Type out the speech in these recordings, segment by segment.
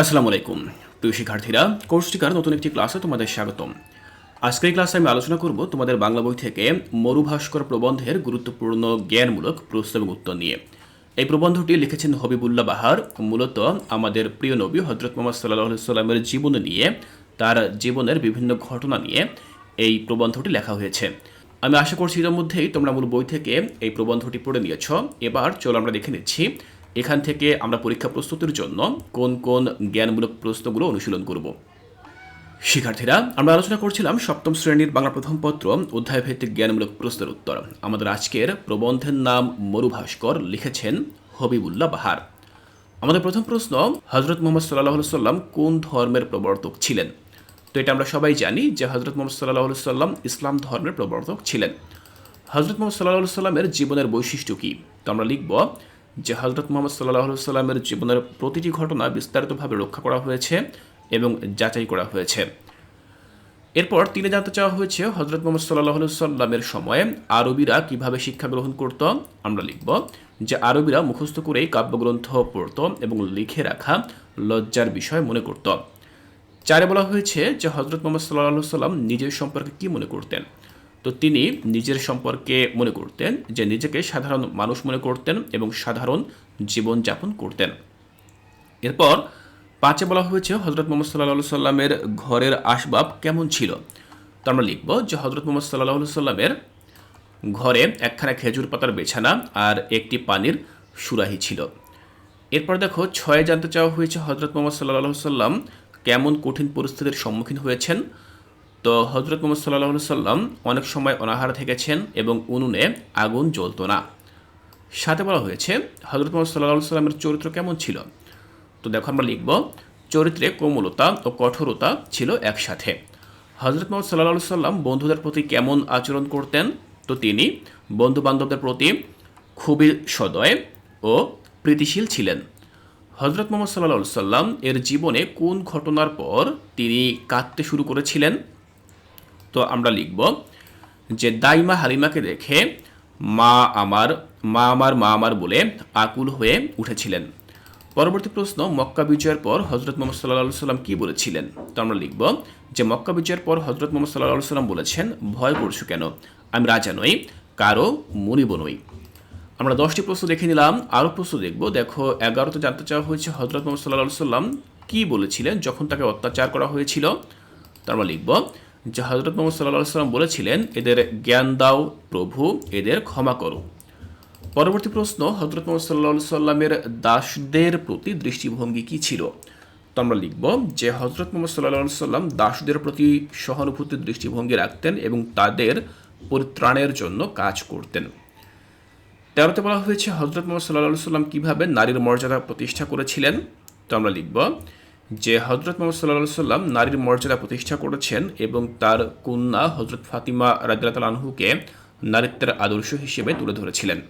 আসসালামু আলাইকুম, প্রিয় শিক্ষার্থীরা। কোর্স কোর্সটিকার নতুন একটি ক্লাসে তোমাদের স্বাগতম। আজকের ক্লাসে আমি আলোচনা করব তোমাদের বাংলা বই থেকে মরুভাস্কর প্রবন্ধের গুরুত্বপূর্ণ জ্ঞানমূলক প্রশ্ন এবং উত্তর নিয়ে। এই প্রবন্ধটি লিখেছেন হবিবুল্লাহ বাহার, মূলত আমাদের প্রিয় নবী হজরত মোহাম্মদ সাল্লাহ সাল্লামের জীবন নিয়ে, তার জীবনের বিভিন্ন ঘটনা নিয়ে এই প্রবন্ধটি লেখা হয়েছে। আমি আশা করছি এর মধ্যেই তোমরা মূল বই থেকে এই প্রবন্ধটি পড়ে নিয়েছ। এবার চলো আমরা দেখে নিচ্ছি এখান থেকে আমরা পরীক্ষা প্রস্তুতির জন্য কোন কোন জ্ঞানমূলক প্রশ্নগুলো অনুশীলন করব। শিক্ষার্থীরা, আমরা আলোচনা করছিলাম সপ্তম শ্রেণির বাংলা প্রথম পত্র অধ্যায়ভিত্তিক জ্ঞানমূলক প্রশ্নের উত্তর। আমাদের আজকের প্রবন্ধের নাম মরুভাস্কর, লিখেছেন হবিবুল্লাহ বাহার। আমাদের প্রথম প্রশ্ন হজরত মোহাম্মদ সাল্লাহ সাল্লাম কোন ধর্মের প্রবর্তক ছিলেন? তো এটা আমরা সবাই জানি যে হজরত মোহাম্মদ সাল্লাহ সাল্লাম ইসলাম ধর্মের প্রবর্তক ছিলেন। হজরত মোহাম্মদ সাল্লাহ সাল্লামের জীবনের বৈশিষ্ট্য কী? তো আমরা লিখব যে হজরত মোহাম্মদ সাল্লাহ সাল্লামের জীবনের প্রতিটি ঘটনা বিস্তারিতভাবে রক্ষা করা হয়েছে এবং যাচাই করা হয়েছে। এরপর তিনি জানতে চাওয়া হয়েছে হজরত মোহাম্মদ সাল্লাহ সাল্লামের সময়ে আরবিরা কীভাবে শিক্ষা গ্রহণ করত? আমরা লিখব যে আরবিরা মুখস্থ করেই কাব্যগ্রন্থ পড়ত এবং লিখে রাখা লজ্জার বিষয় মনে করত। চারে বলা হয়েছে যে হজরত মোহাম্মদ সাল্লাহ সাল্লাম নিজের সম্পর্কে কি মনে করতেন? তো তিনি নিজের সম্পর্কে মনে করতেন যে নিজেকে সাধারণ মানুষ মনে করতেন এবং সাধারণ জীবনযাপন করতেন। এরপর পাঁচে বলা হয়েছে হজরত মোহাম্মদ সাল্লাহ সাল্লামের ঘরের আসবাব কেমন ছিল? তো আমরা লিখব যে হজরত মোহাম্মদ সাল্লাহ সাল্লামের ঘরে একখানা খেজুর পাতার বিছানা আর একটি পানির সুরাহি ছিল। এরপর দেখো, ছয়ে জানতে চাওয়া হয়েছে হজরত মোহাম্মদ সাল্লাহ সাল্লাম কেমন কঠিন পরিস্থিতির সম্মুখীন হয়েছেন। তো হজরত মোহাম্মদ সাল্লাহ সাল্লাম অনেক সময় অনাহার থেকেছেন এবং উনুনে আগুন জ্বলত না। সাথে বলা হয়েছে হজরত মোহাম্মদ সাল্লাহ সাল্লামের চরিত্র কেমন ছিল? তো দেখো আমরা লিখব, চরিত্রে কোমলতা ও কঠোরতা ছিল একসাথে। হজরত মোহাম্মদ সাল্লাহ সাল্লাম বন্ধুদের প্রতি কেমন আচরণ করতেন? তো তিনি বন্ধু বান্ধবদের প্রতি খুবই সদয় ও প্রীতিশীল ছিলেন। হজরত মোহাম্মদ সাল্লাহ সাল্লাম এর জীবনে কোন ঘটনার পর তিনি কাঁদতে শুরু করেছিলেন? তো আমরা লিখব যে দাইমা হালিমাকে দেখে মা আমার মা আমার মা আমার বলে আকুল হয়ে উঠেছিলেন। পরবর্তী প্রশ্ন, মক্কা বিজয়ের পর হজরত মোহাম্মদ সাল্লাহ সাল্লাম কী বলেছিলেন? তো আমরা লিখব যে মক্কা বিজয়ের পর হজরত মোহাম্মদ সাল্লাহ সাল্লাম বলেছেন, ভয় করছ কেন? আমি রাজা নই, কারও মনিব নই। আমরা দশটি প্রশ্ন দেখে নিলাম, আরও প্রশ্ন দেখব। দেখো, এগারোতে জানতে চাওয়া হয়েছে হজরত মোহাম্মদ সাল্লাহ সাল্লাম কী বলেছিলেন যখন তাকে অত্যাচার করা হয়েছিল? তো আমরা লিখব যে হজরত মোহাম্মদ সাল্লাহ সাল্লাম বলেছিলেন, এদের জ্ঞান দাও প্রভু, এদের ক্ষমা করো। পরবর্তী প্রশ্ন হজরত মোহাম্মদ সাল্লাহ সাল্লামের দাসদের প্রতি দৃষ্টিভঙ্গি কী ছিল? তো আমরা লিখব যে হজরত মোহাম্মদ সাল্লাহ সাল্লাম দাসদের প্রতি সহানুভূতির দৃষ্টিভঙ্গি রাখতেন এবং তাদের পরিত্রাণের জন্য কাজ করতেন। তেরোতে বলা হয়েছে হজরত মোহাম্মদ সাল্লাহ সাল্লাম কীভাবে নারীর মর্যাদা প্রতিষ্ঠা করেছিলেন? তো আমরা লিখব যে হজরত মোহাম্মদ সাল্লাহ সাল্লাম নারীর মর্যাদা প্রতিষ্ঠা করেছেন এবং তার কন্যা হজরত ফাতিমা রাজিয়াল আনহুকে নারীত্বের আদর্শ হিসেবে তুলে ধরেছিলেন।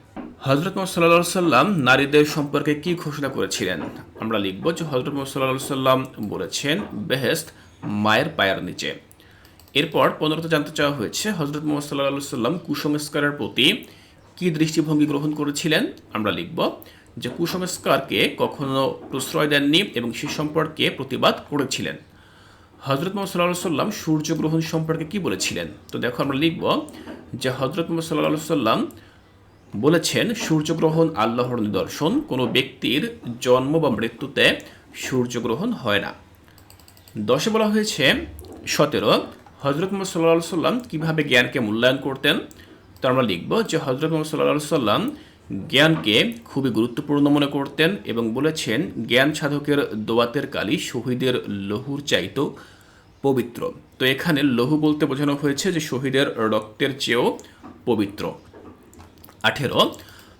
হজরত মোহাম্মদ সাল্লাহ সাল্লাম নারীদের সম্পর্কে কি ঘোষণা করেছিলেন? আমরা লিখব যে হজরত মোহাম্মদ সাল্লাহ সাল্লাম বলেছেন বেহেস্ত মায়ের পায়ের নিচে। এরপর পনেরোতে জানতে চাওয়া হয়েছে হজরত মোহাম্মদ সাল্লাহ সাল্লাম কুসংস্কারের প্রতি কি দৃষ্টিভঙ্গি গ্রহণ করেছিলেন? আমরা লিখব যে কুসংস্কারকে কখনো প্রশ্রয় দেননি এবং সে সম্পর্কে প্রতিবাদ করেছিলেন। হজরত মোহাম্মদ সাল্লাহ সাল্লাম সূর্যগ্রহণ সম্পর্কে কি বলেছিলেন? তো দেখো আমরা লিখব যে হজরত মোহাম্মদ সাল্লাহ সাল্লাম বলেছেন, সূর্যগ্রহণ আল্লাহর নিদর্শন, কোনো ব্যক্তির জন্ম বা মৃত্যুতে সূর্যগ্রহণ হয় না। দশে বলা হয়েছে, সতেরো হজরত মোহাম্মদ সাল্লাহ সাল্লাম কীভাবে জ্ঞানকে মূল্যায়ন করতেন? তো আমরা লিখব যে হজরত মোহাম্মদ সাল্লাহ সাল্লাম জ্ঞানকে খুবই গুরুত্বপূর্ণ মনে করতেন এবং বলেছেন, জ্ঞান সাধকের দোয়াতের কালি শহীদের লহুর চাইতো পবিত্র। তো এখানে লহু বলতে বোঝানো হয়েছে যে শহীদের রক্তের চেয়েও পবিত্র। আঠেরো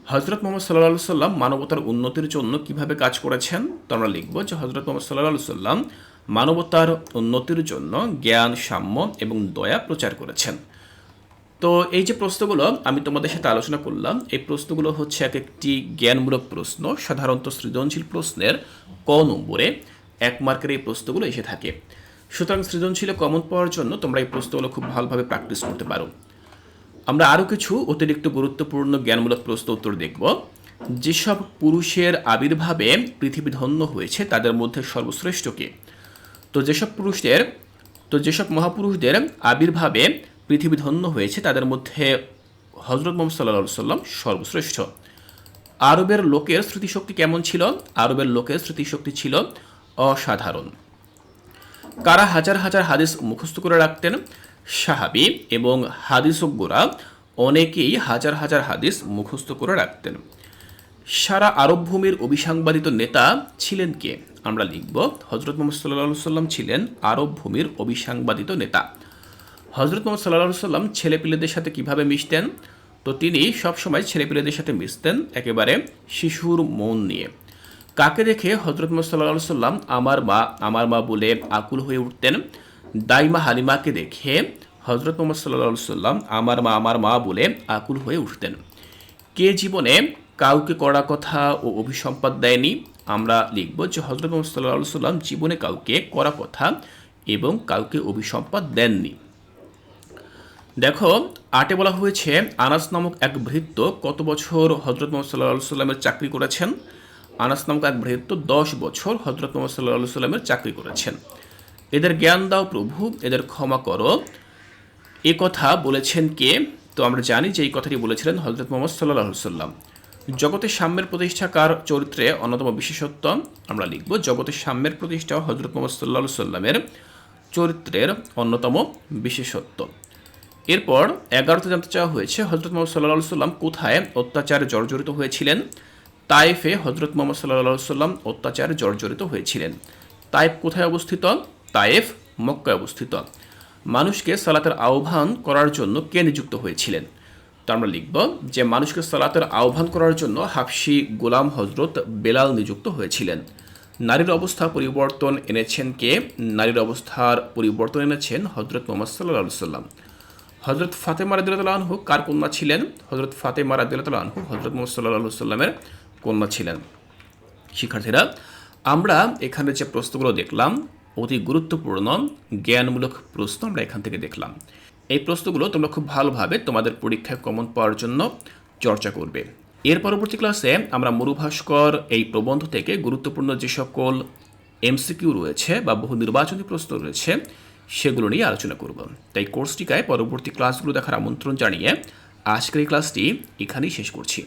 হজরত মোহাম্মদ সাল্লাহ সাল্লাম মানবতার উন্নতির জন্য কীভাবে কাজ করেছেন? তো আমরা লিখব যে হজরত মোহাম্মদ সাল্লাহ সাল্লাম মানবতার উন্নতির জন্য জ্ঞান, সাম্য এবং দয়া প্রচার করেছেন। তো এই যে প্রশ্নগুলো আমি তোমাদের সাথে আলোচনা করলাম, এই প্রশ্নগুলো হচ্ছে এক একটি জ্ঞানমূলক প্রশ্ন, সাধারণত সৃজনশীল প্রশ্নের ক নম্বরে এক মার্কের এই প্রশ্নগুলো এসে থাকে। সুতরাং সৃজনশীল কমন পাওয়ার জন্য তোমরা এই প্রশ্নগুলো খুব ভালোভাবে প্র্যাকটিস করতে পারো। আমরা আরও কিছু অতিরিক্ত গুরুত্বপূর্ণ জ্ঞানমূলক প্রশ্ন উত্তর দেখব। যেসব পুরুষের আবির্ভাবে পৃথিবী ধন্য হয়েছে, তাদের মধ্যে সর্বশ্রেষ্ঠকে তো যেসব পুরুষদের, তো যেসব মহাপুরুষদের আবির্ভাবে পৃথিবী ধন্য হয়েছে, তাদের মধ্যে হজরত মোহাম্মদ সাল্লা সাল্লাম সর্বশ্রেষ্ঠ। আরবের লোকের স্মৃতিশক্তি কেমন ছিল? আরবের লোকের স্মৃতিশক্তি ছিল অসাধারণ। কারা হাজার হাজার হাদিস মুখস্থ করে রাখতেন? সাহাবি এবং হাদিসজ্ঞরা অনেকেই হাজার হাজার হাদিস মুখস্থ করে রাখতেন। সারা আরব ভূমির অভিসাংবাদিত নেতা ছিলেন কে? আমরা লিখব হজরত মোহাম্মদ সাল্লাহ সাল্লাম ছিলেন আরব ভূমির অভিসাংবাদিত নেতা। হজরত মোহাম্মদ সাল্লাহ সাল্লাম ছেলেপিলেদের সাথে কীভাবে মিশতেন? তো তিনি সবসময় ছেলেপিলেদের সাথে মিশতেন একেবারে শিশুর মন নিয়ে। কাকে দেখে হজরত মোহাম্মদ সাল্লাহ সাল্লাম আমার মা আমার মা বলে আকুল হয়ে উঠতেন? দাইমা হালিমাকে দেখে হজরত মোহাম্মদ সাল্লাহ সাল্লাম আমার মা আমার মা বলে আকুল হয়ে উঠতেন। কে জীবনে কাউকে করা কথা ও অভিসম্পাদ দেয়নি? আমরা লিখব যে হজরত মোহাম্মদ সাল্লাহ সাল্লাম জীবনে কাউকে করা কথা এবং কাউকে অভিসম্পাদ দেননি। দেখো, আটে বলা হয়েছে, আনাস নামক এক ভৃত্য কত বছর হজরত মোহাম্মদ সাল্লাহ সাল্লামের চাকরি করেছেন? আনাস নামক এক ভৃত্য দশ বছর হজরত মোহাম্মদ সাল্লাহ সাল্লামের চাকরি করেছেন। এদের জ্ঞান দাও প্রভু, এদের ক্ষমা করো। এ কথা বলেছেন কে? তো আমরা জানি যে এই কথাটি বলেছিলেন হজরত মোহাম্মদ সাল্লাহ সাল্লাম জগতের সাম্যের প্রতিষ্ঠাকার চরিত্রে অন্যতম বিশেষত্ব আমরা লিখব, জগতের সাম্যের প্রতিষ্ঠা হজরত মোহাম্মদ সাল্লাহ সাল্লামের চরিত্রের অন্যতম বিশেষত্ব। এরপর এগারোতে জানতে চাওয়া হয়েছে হজরত মোহাম্মদ সাল্লাহ সাল্লাম কোথায় অত্যাচারে জর্জরিত হয়েছিলেন? তাইফে হজরত মোহাম্মদ সাল্লাহ সাল্লাম অত্যাচারে জর্জরিত হয়েছিলেন। তাইফ কোথায় অবস্থিত? তাইফ মক্কায় অবস্থিত। মানুষকে সালাতের আহ্বান করার জন্য কে নিযুক্ত হয়েছিলেন? তো আমরা লিখব যে মানুষকে সালাতের আহ্বান করার জন্য হাফসি গোলাম হজরত বেলাল নিযুক্ত হয়েছিলেন। নারীর অবস্থা পরিবর্তন এনেছেন কে? নারীর অবস্থার পরিবর্তন এনেছেন হজরত মোহাম্মদ সাল্লাহ সাল্লাম হজরত ফাতেমা রাদিল্লাহ আনহু কার কন্যা ছিলেন? হজরত ফাতেমা রাদিল্লাহ আনহু হজরত মোহাম্মদ সাল্লামের কন্যা ছিলেন। শিক্ষার্থীরা, আমরা এখানে যে প্রশ্নগুলো দেখলাম, অতি গুরুত্বপূর্ণ, জ্ঞানমূলক প্রশ্ন আমরা এখান থেকে দেখলাম। এই প্রশ্নগুলো তোমরা খুব ভালোভাবে তোমাদের পরীক্ষায় কমন পাওয়ার জন্য চর্চা করবে। এর পরবর্তী ক্লাসে আমরা মরুভাস্কর, এই প্রবন্ধ থেকে গুরুত্বপূর্ণ যে সকল এমসিকিউ রয়েছে বা বহু নির্বাচনী প্রশ্ন রয়েছে সেগুলো নিয়ে আলোচনা করব। তাই কোর্সটিকায় পরবর্তী ক্লাসগুলো দেখার আমন্ত্রণ জানিয়ে আজকের এই ক্লাসটি এখানেই শেষ করছি।